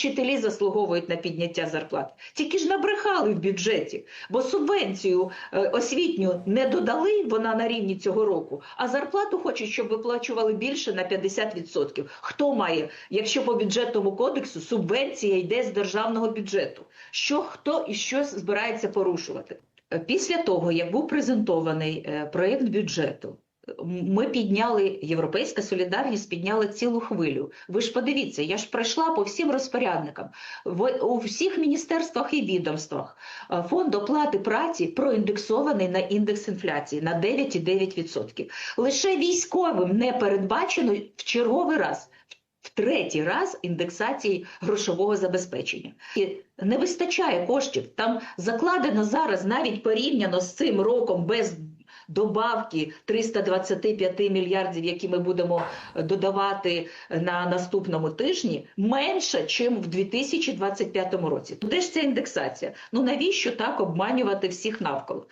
вчителі заслуговують на підняття зарплат. Тільки ж набрехали в бюджеті, бо субвенцію е, освітню не додали, вона на рівні цього року, а зарплату хочуть, щоб виплачували більше на 50%. Хто має, якщо по бюджетному кодексу субвенція йде з державного бюджету? Що хто і що збирається порушувати? Е, Після того, як був презентований е, проєкт бюджету, ми підняли Європейська солідарність підняла цілу хвилю. Ви ж подивіться, я ж пройшла по всім розпорядникам в у всіх міністерствах і відомствах. е, Фонд оплати праці проіндексований на індекс інфляції на 9,9%. Лише військовим не передбачено в черговий раз. В третій раз індексації грошового забезпечення і не вистачає коштів. Там закладено зараз навіть порівняно з цим роком без добавки 325 мільярдів, які ми будемо додавати на наступному тижні, менше, ніж в 2025 році. Де ж ця індексація? Ну навіщо так обманювати всіх навколо?